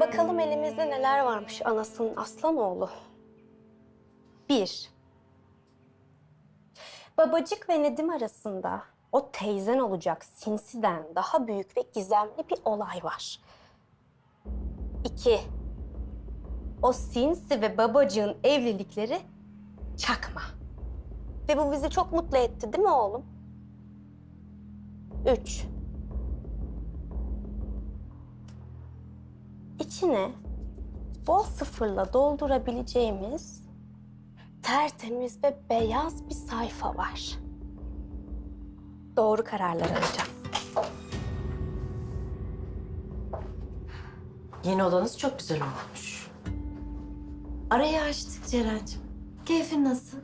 Bakalım elimizde neler varmış anasının aslan oğlu. Bir. Babacık ve Nedim arasında o teyzen olacak sinsiden daha büyük ve gizemli bir olay var. İki. O sinsi ve babacığın evlilikleri çakma. Ve bu bizi çok mutlu etti değil mi oğlum? Üç. İçine bol sıfırla doldurabileceğimiz tertemiz ve beyaz bir sayfa var. Doğru kararlar alacağız. Yeni odanız çok güzel olmuş. Arayı açtık Ceren'cim. Keyfin nasıl?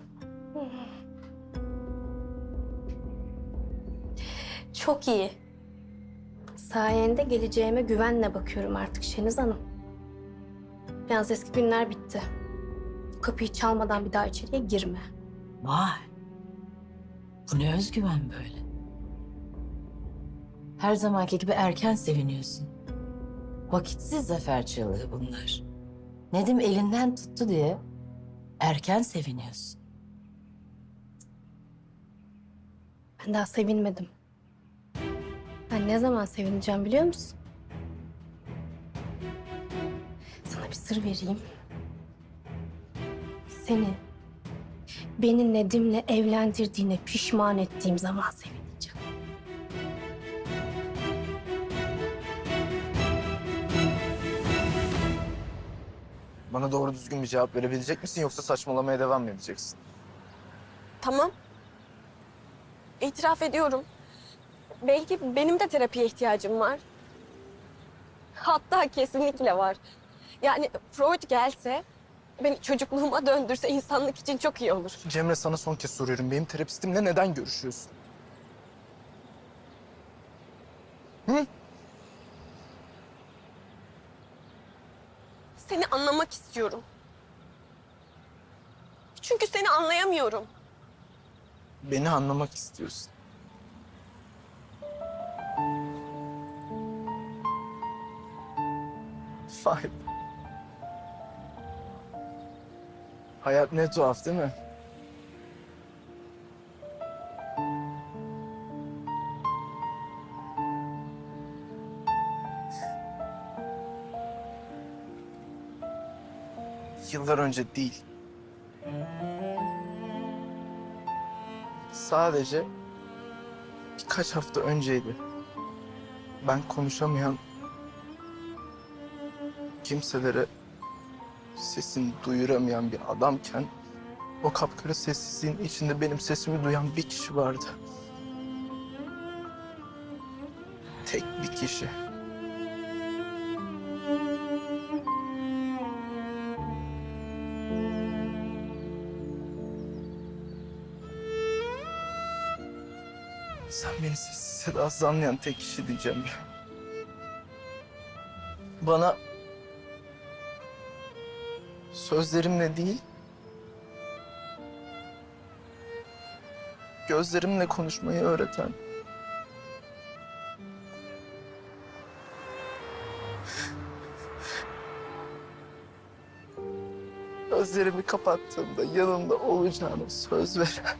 Çok iyi. Sayende geleceğime güvenle bakıyorum artık Şeniz Hanım. Yalnız eski günler bitti. Kapıyı çalmadan bir daha içeriye girme. Vay. Bu ne özgüven böyle. Her zamanki gibi erken seviniyorsun. Vakitsiz zafer çığlığı bunlar. Nedim elinden tuttu diye erken seviniyorsun. Ben daha sevinmedim. Ben ne zaman sevineceğim biliyor musun? Sana bir sır vereyim. Seni beni Nedim'le evlendirdiğine pişman ettiğim zaman sevineceğim. Bana doğru düzgün bir cevap verebilecek misin yoksa saçmalamaya devam mı edeceksin? Tamam. İtiraf ediyorum. Belki benim de terapiye ihtiyacım var. Hatta kesinlikle var. Yani Freud gelse, beni çocukluğuma döndürse insanlık için çok iyi olur. Cemre sana son kez soruyorum. Benim terapistimle neden görüşüyorsun? Hı? Seni anlamak istiyorum. Çünkü seni anlayamıyorum. Beni anlamak istiyorsun. Vay. Hayat ne tuhaf değil mi? Yıllar önce değil. Sadece birkaç hafta önceydi. Ben konuşamayan kimselere sesini duyuramayan bir adamken o kapkara sessizliğin içinde benim sesimi duyan bir kişi vardı. Tek bir kişi. Sen beni sessiz sedasız anlayan tek kişi diyeceğim. Bana sözlerimle değil, gözlerimle konuşmayı öğreten, gözlerimi kapattığımda yanımda olacağını söz veren,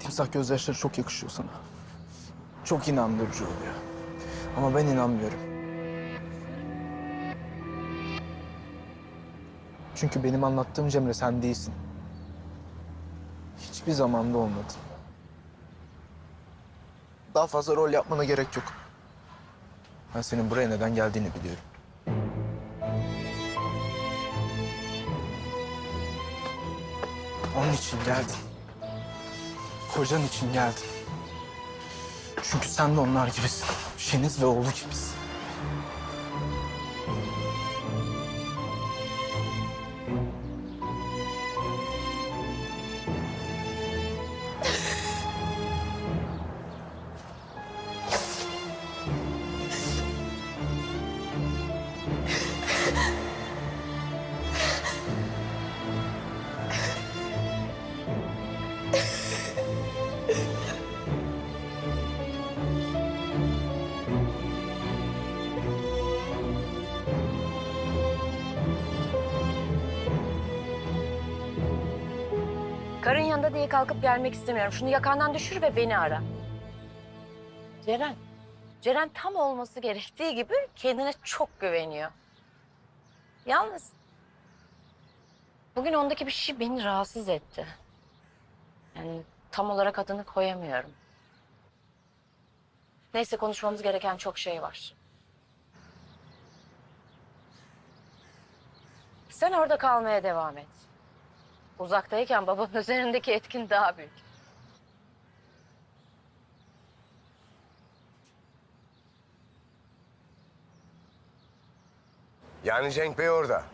timsah gözyaşları çok yakışıyor sana. Çok inandırıcı oluyor. Ama ben inanmıyorum. Çünkü benim anlattığım Cemre sen değilsin. Hiçbir zamanda olmadın. Daha fazla rol yapmana gerek yok. Ben senin buraya neden geldiğini biliyorum. Onun için geldin. Kocan için geldin. Çünkü sen de onlar gibisin. Şeniz ve oğlu gibisin. Yanında diye kalkıp gelmek istemiyorum. Şunu yakandan düşür ve beni ara. Ceren. Ceren tam olması gerektiği gibi kendine çok güveniyor. Yalnız bugün ondaki bir şey beni rahatsız etti. Yani tam olarak adını koyamıyorum. Neyse konuşmamız gereken çok şey var. Sen orada kalmaya devam et. Uzaktayken babanın üzerindeki etkin daha büyük. Yani Cenk Bey orada.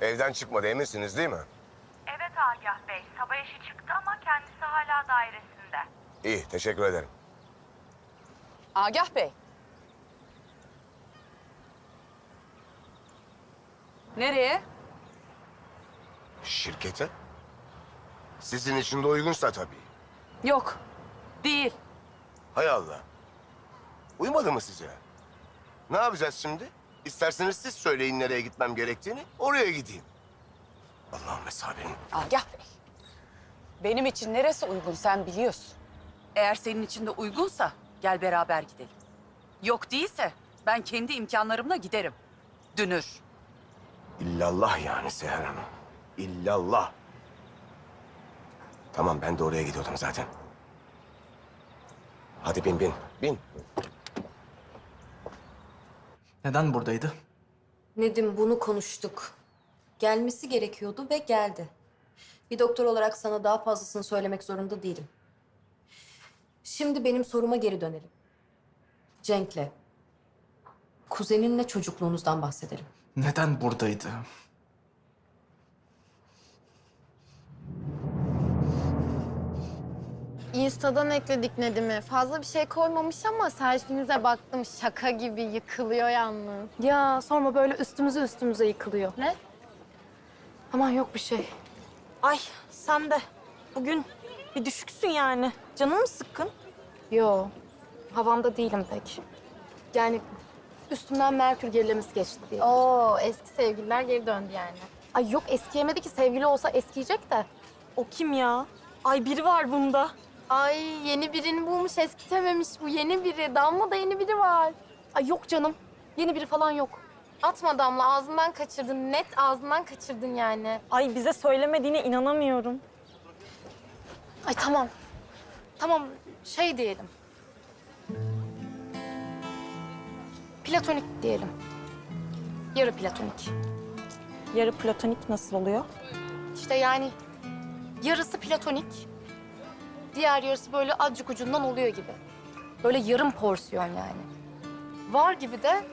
Evden çıkmadı eminsiniz değil mi? Evet Agah Bey, sabah işi çıktı ama kendisi hala dairesinde. İyi, teşekkür ederim. Agah Bey. Nereye? Şirkete? Sizin için de uygunsa tabii. Yok, değil. Hay Allah. Uymadı mı size? Ne yapacağız şimdi? İsterseniz siz söyleyin nereye gitmem gerektiğini, oraya gideyim. Allah'ım hesabını. Agah Bey. Benim için neresi uygun sen biliyorsun. Eğer senin için de uygunsa gel beraber gidelim. Yok değilse ben kendi imkanlarımla giderim. Dünür. İllallah yani Seher Hanım. İllallah. Tamam ben de oraya gidiyordum zaten. Hadi bin bin, bin. Neden buradaydı? Nedim bunu konuştuk. Gelmesi gerekiyordu ve geldi. Bir doktor olarak sana daha fazlasını söylemek zorunda değilim. Şimdi benim soruma geri dönelim. Cenk'le, kuzeninle çocukluğunuzdan bahsedelim. Neden buradaydı? Insta'dan ekledik Nedim'i. Fazla bir şey koymamış ama selfie'nize baktım. Şaka gibi yıkılıyor yalnız. Ya sorma böyle üstümüze üstümüze yıkılıyor. Ne? Aman yok bir şey. Ay sen de bugün bir düşüksün yani. Canın mı sıkkın? Yo, havamda değilim pek. Yani üstümden Merkür gerilemesi geçti diye. Oo eski sevgililer geri döndü yani. Ay yok eskiyemedi ki sevgili olsa eskiyecek de. O kim ya? Ay biri var bunda. Ay yeni birini bulmuş eskitememiş bu yeni biri. Damla da yeni biri var. Ay yok canım. Yeni biri falan yok. Atma Damla ağzından kaçırdın. Net ağzından kaçırdın yani. Ay bize söylemediğine inanamıyorum. Ay tamam. Tamam şey diyelim. Platonik diyelim. Yarı platonik. Yarı platonik nasıl oluyor? İşte yani yarısı platonik, diğer yarısı böyle azıcık ucundan oluyor gibi. Böyle yarım porsiyon yani. Var gibi de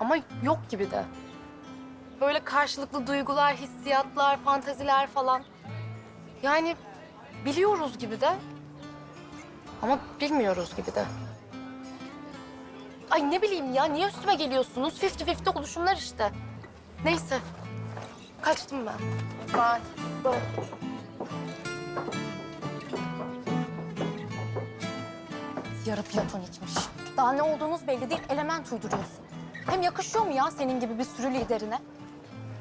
ama yok gibi de. Böyle karşılıklı duygular, hissiyatlar, fantaziler falan. Yani biliyoruz gibi de ama bilmiyoruz gibi de. Ay ne bileyim ya, niye üstüme geliyorsunuz? Fifty fifty oluşumlar işte. Neyse, kaçtım ben. Bye. Bye. Yarı platonikmiş. Daha ne olduğunuz belli değil, element uyduruyorsun. Hem yakışıyor mu ya senin gibi bir sürü liderine?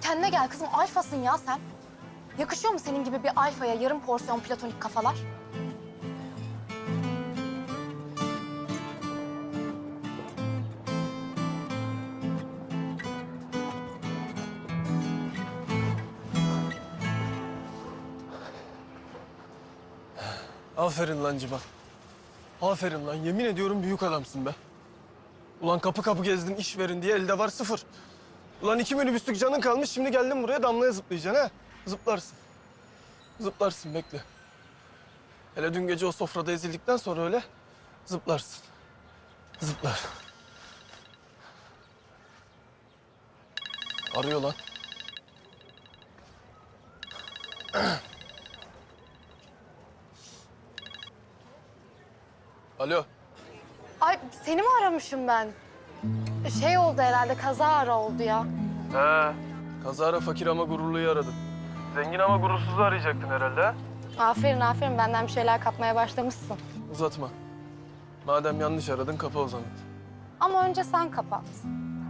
Kendine gel kızım, alfasın ya sen. Yakışıyor mu senin gibi bir alfaya yarım porsiyon platonik kafalar? Aferin lan Civan. Aferin lan. Yemin ediyorum büyük adamsın be. Ulan kapı kapı gezdin iş verin diye elde var sıfır. Ulan iki minibüslük canın kalmış şimdi geldin buraya damlaya zıplayacaksın ha. Zıplarsın. Zıplarsın bekle. Hele dün gece o sofrada ezildikten sonra öyle zıplarsın. Zıplar. Arıyor lan. Alo. Ay seni mi aramışım ben? Şey oldu herhalde kaza ara oldu ya. He. Kazara fakir ama gururluyu aradın. Zengin ama gurursuzu arayacaktın herhalde ha? Aferin aferin benden bir şeyler kapmaya başlamışsın. Uzatma. Madem yanlış aradın kapa o zaman. Ama önce sen kapat.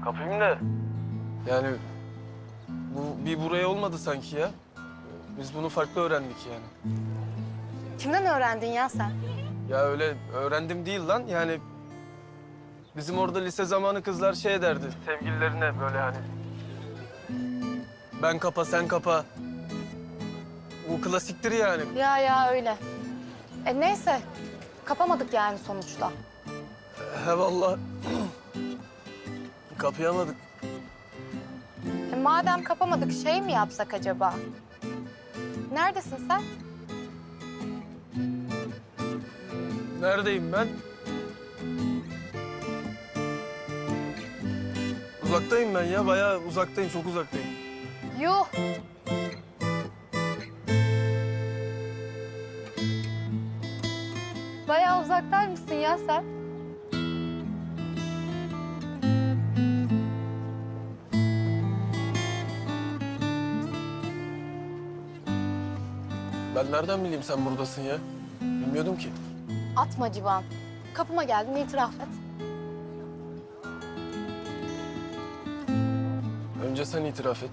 Kapayım da. Yani bu bir buraya olmadı sanki ya. Biz bunu farklı öğrendik yani. Kimden öğrendin ya sen? Ya öyle öğrendim değil lan yani. Bizim orada lise zamanı kızlar şey derdi. Sevgililerine böyle hani. Ben kapa sen kapa. Bu klasiktir yani. Ya ya öyle. E neyse kapamadık yani sonuçta. He vallahi. Kapayamadık. E madem kapamadık şey mi yapsak acaba? Neredesin sen? Neredeyim ben? Uzaktayım ben ya. Bayağı uzaktayım, çok uzaktayım. Yuh. Bayağı uzaktaymışsın ya sen. Ben nereden bileyim sen buradasın ya? Bilmiyordum ki. Atma Civan. Kapıma geldin itiraf et. Önce sen itiraf et.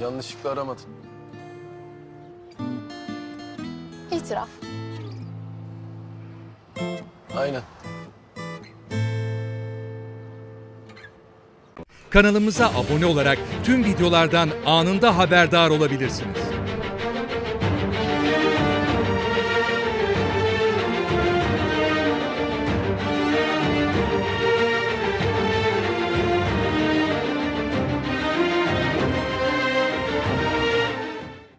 Yanlışlıkla aramadın. İtiraf. Aynen. Kanalımıza abone olarak tüm videolardan anında haberdar olabilirsiniz.